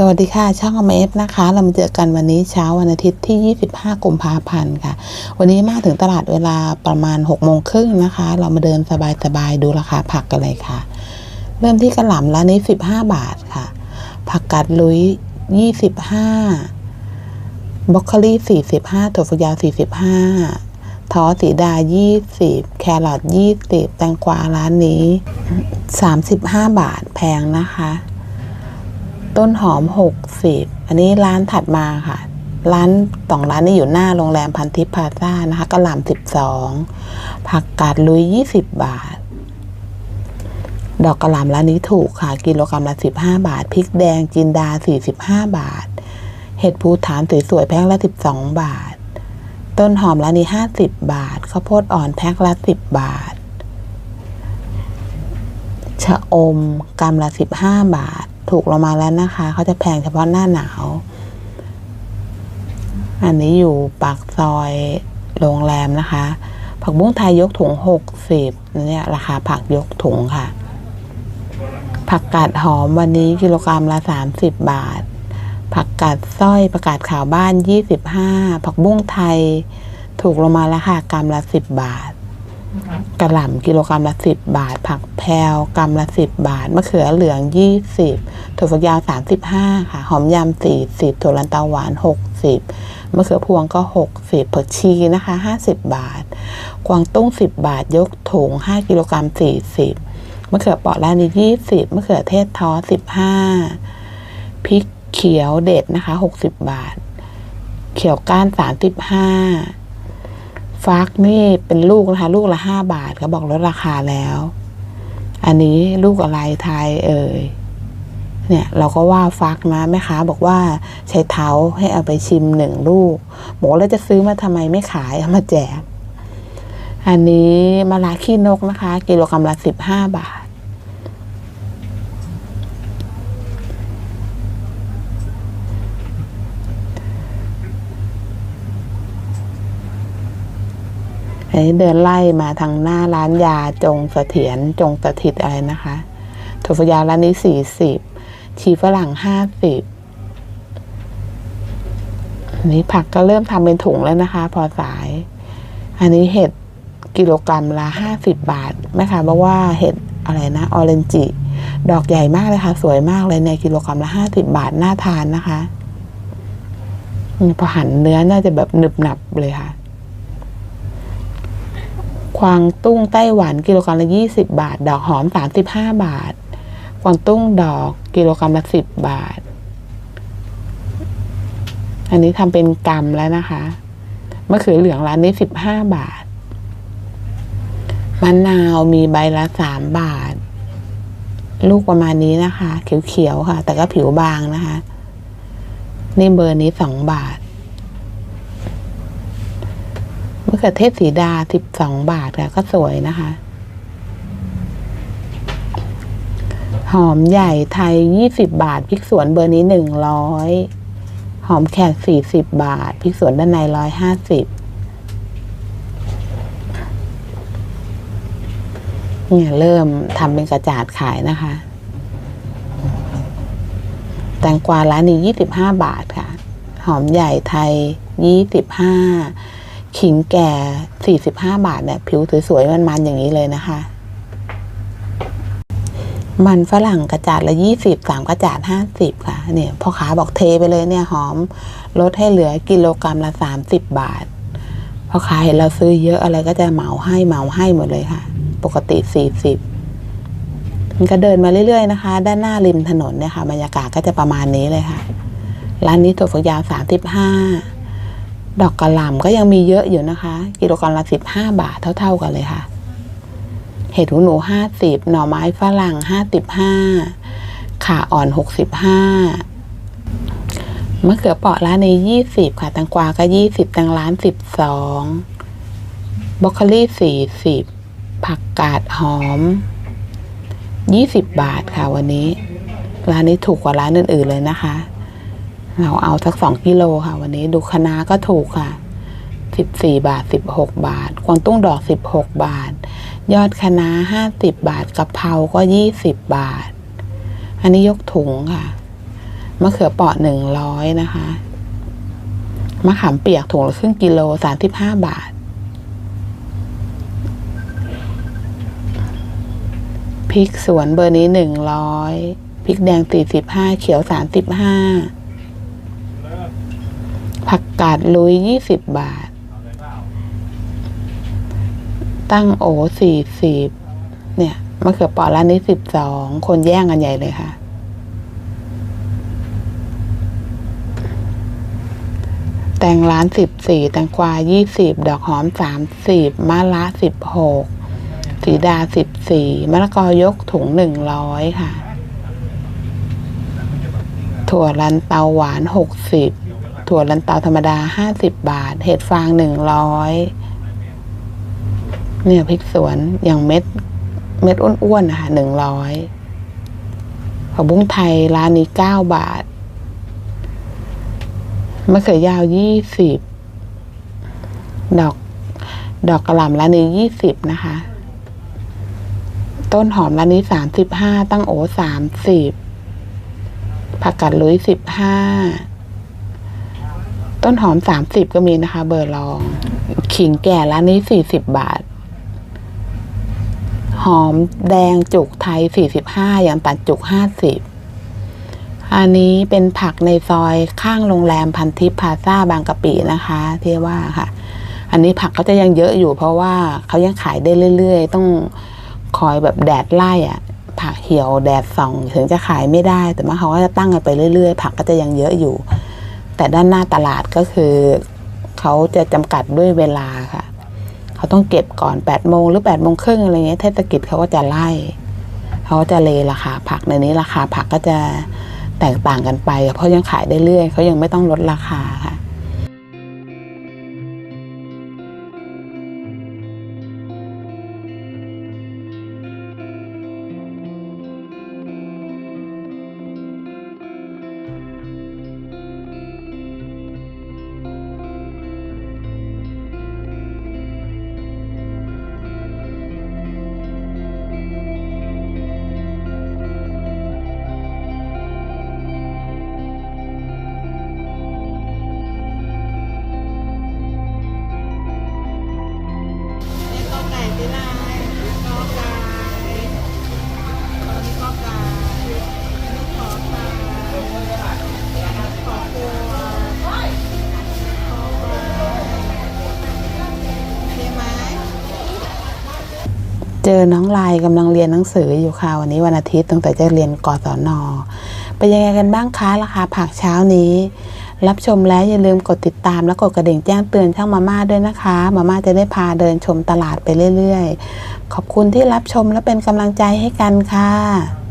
สวัสดีค่ะ ช่องอเมฟนะคะ เรามาเจอกันวันนี้เช้าวันอาทิตย์ที่ 25 กุมภาพันธ์ค่ะ วันนี้มาถึงตลาดเวลาประมาณ 6 โมงครึ่งนะคะ เรามาเดินสบายๆ ดูราคาผักกันเลยค่ะ เริ่มที่กระหล่ำร้านนี้ 15 บาทค่ะ ผักกาดลุย 25บรอกโคลี่45ถั่วฝักยาว 45ท้อสีดา 20 แครอท20 แตงกวาร้านนี้ 35 บาทแพงนะคะ ต้นหอมหกสิบอันนี้ร้านถัดมาค่ะ ร้านสองร้านนี้อยู่หน้าโรงแรมพันทิพย์พาซ่านะคะกระหล่ำสิบสองผักกาดลุยยี่สิบาท ดอกกระหล่ำร้านนี้ถูกค่ะ กิโลกรัมละสิบาท พริกแดงจินดาสี่สิบาท เห็ดภูฐานสวยๆแพ็คละสิบาท ต้นหอมร้านนี้ห้าสิบาท ข้าวโพดอ่อนแพ็คละสิบาท ชะอมกรัมละสิบห้าบาท ถูกลงมาแล้วนะคะเขาจะแพงเฉพาะหน้าหนาว อันนี้อยู่ปากซอยโรงแรมนะคะ ผักบุ้งไทยยกถุงหกสิบเนี่ยราคาผักยกถุงค่ะ ผักกาดหอมวันนี้กิโลกรัมละสามสิบบาท ผักกาดสร้อยประกาศข่าวบ้านยี่สิบห้าผักบุ้งไทยถูกลงมาแล้วค่ะกรัมละสิบบาท กระหล่ำกิโลกรัมละสิบบาท ผักแพรวกรัมละสิบบาท มะเขือเหลืองยี่สิบถั่วฝักยาวสามสิบห้าค่ะ หอมยำสี่สิบถั่วลันเตาหวานหกสิบมะเขือพวงก็หกสิบผักชีนะคะห้าสิบบาท กวางตุ้งสิบบาท ยกถุงห้ากิโลกรัมสี่สิบมะเขือเปราะร้านนี้ยี่สิบมะเขือเทศท้อสิบห้าพริกเขียวเด็ดนะคะหกสิบบาท เขียวก้านสามสิบห้า ฟักนี่เป็นลูกนะคะลูกละห้าบาทเขาบอกลดราคาแล้ว อันนี้ลูกอะไรไทยเอ่ยเนี่ยเราก็ว่าฟักนะแม่ค้าบอกว่าใช้เท้าให้เอาไปชิมหนึ่งลูกบอกแล้วจะซื้อมาทำไมไม่ขายเอามาแจก อันนี้มะระขี้นกนะคะ กิโลกรัมละสิบห้าบาท อันนี้เดินไล่มาทางหน้าร้านยาจงเสถียรจงสถิตอะไรนะคะถั่วฝักยาวร้านนี้สี่สิบชีฝรั่งห้าสิบอันนี้ผักก็เริ่มทำเป็นถุงแล้วนะคะ พอสาย อันนี้เห็ดกิโลกรัมละห้าสิบบาทแม่ค้าบอกว่าเห็ดอะไรนะออเรนจิดอกใหญ่มากเลยค่ะ สวยมากเลยในกิโลกรัมละห้าสิบบาทน่าทานนะคะพอหั่นเนื้อน่าจะแบบหนึบหนับเลยค่ะ ควางตุ้งไต้หวันกิโลกรัมละยี่สิบาท ดอกหอมสามสิบห้าบาทควางตุ้งดอกกิโลกรัมละสิบบาท อันนี้ทำเป็นกำแล้วนะคะมะเขือเหลืองร้านนี้สิบห้าบาทมะนาวมีใบละสามบาท ลูกประมาณนี้นะคะ เขียวๆค่ะ แต่ก็ผิวบางนะคะ นี่เบอร์นี้สองบาท มะเขือเทศสีดาสิบสองบาทค่ะก็สวยนะคะ หอมใหญ่ไทยยี่สิบบาทพริกสวนเบอร์นี้หนึ่งร้อยหอมแขกสี่สิบบาทพริกสวนด้านในร้อยห้าสิบเนี่ยเริ่มทำเป็นกระจาดขายนะคะ แตงกวาร้านนี้ยี่สิบห้าบาทค่ะ หอมใหญ่ไทยยี่สิบห้า ขิงแก่ 45 บาทเนี่ยผิวสวยๆมันๆอย่างนี้เลยนะคะ มันฝรั่งกระจาดละ 20 3 กระจาด 50 ค่ะเนี่ยพ่อค้าบอกเทไปเลยเนี่ยหอม ลดให้เหลือกิโลกรัมละ 30 บาทพ่อค้าเห็นเราซื้อเยอะอะไรก็จะเหมาให้เหมาให้หมดเลยค่ะ ปกติ 40มันก็เดินมาเรื่อยๆนะคะ ด้านหน้าริมถนนเนี่ยค่ะบรรยากาศก็จะประมาณนี้เลยค่ะ ร้านนี้ถั่วฝักยาว35 ดอกกระหล่ำก็ยังมีเยอะอยู่นะคะ กิโลกรัมละสิบห้าบาทเท่าๆกันเลยค่ะ เห็ดหูหนูห้าสิบหน่อไม้ฝรั่งห้าสิบห้าขาอ่อนหกสิบห้ามะเขือเปราะร้านในยี่สิบค่ะแตงกวาก็ยี่สิบแตงร้านสิบสองบรอกโคลีสี่สิบผักกาดหอมยี่สิบบาทค่ะวันนี้ ร้านนี้ถูกกว่าร้านอื่นๆเลยนะคะ เราเอาสักสองกิโลค่ะ วันนี้ดูคะน้าก็ถูกค่ะสิบสี่บาทสิบหกบาทกวางตุ้งดอกสิบหกบาท ยอดคะน้าห้าสิบบาทกะเพราก็ยี่สิบบาท อันนี้ยกถุงค่ะมะเขือเปราะหนึ่งร้อยนะคะมะขามเปียกถุงละครึ่งกิโลสามสิบห้าบาท พริกสวนเบอร์นี้หนึ่งร้อยพริกแดงสี่สิบห้าเขียวสามสิบห้า ผักกาดลุยยี่สิบบาท ตั้งโอสี่สิบเนี่ยมะเขือเปราะร้านนี้สิบสองคนแย่งกันใหญ่เลยค่ะ แตงร้านสิบสี่แตงกวายี่สิบดอกหอมสามสิบมะละสิบหกสีดาสิบสี่มะละกอยกถุงหนึ่งร้อยค่ะ ถั่วลันเตาหวานหกสิบ ถั่วลันเตาธรรมดาห้าสิบบาท เห็ดฟางหนึ่งร้อยเนี่ยพริกสวนอย่างเม็ด เม็ดอ้วนๆนะคะหนึ่งร้อยผักบุ้งไทยร้านนี้เก้าบาท มะเขือยาวยี่สิบดอก ดอกกระหล่ำร้านนี้ยี่สิบนะคะ ต้นหอมร้านนี้สามสิบห้าตั้งโอสามสิบผักกัดลุยสิบห้า ต้นหอมสามสิบก็มีนะคะ เบอร์ลองขิงแก่ร้านนี้สี่สิบบาท หอมแดงจุกไทยสี่สิบห้าอย่างตัดจุกห้าสิบอันนี้เป็นผักในซอยข้างโรงแรมพันทิพย์พาซ่าบางกะปินะคะ ที่ว่าค่ะ อันนี้ผักก็จะยังเยอะอยู่เพราะว่าเขายังขายได้เรื่อย ๆ ต้องคอยแบบแดดไล่อะผักเหี่ยวแดดส่อง ถึงจะขายไม่ได้ แต่ว่าเขาก็จะตั้งกันไปเรื่อยๆ ผักก็จะยังเยอะอยู่ แต่ด้านหน้าตลาดก็คือเขาจะจำกัดด้วยเวลาค่ะ เขาต้องเก็บก่อน8ปดโมงหรือ8ปดโมงครึ่งอะไรเงี้ยเทศกิจเขาก็จะไล่ เขาก็จะเลราคาผักในนี้ราคาผักก็จะแตกต่างกันไป เพราะยังขายได้เรื่อยเขายังไม่ต้องลดราคาค่ะ ก็ไก่ที่ไรก็ไก่ตอนนี้ก็ไก่นี่ขอไก่ขอตัวใช่ไหมเจอน้องลายกำลังเรียนหนังสืออยู่ค่ะวันนี้วันอาทิตย์ตั้งแต่จะเรียนกศนเป็นยังไงกันบ้างคะราคาผักเช้านี้ รับชมแล้วอย่าลืมกดติดตามและกดกระดิ่งแจ้งเตือนช่างมาม่าด้วยนะคะ มาม่าจะได้พาเดินชมตลาดไปเรื่อยๆ ขอบคุณที่รับชมและเป็นกำลังใจให้กันค่ะ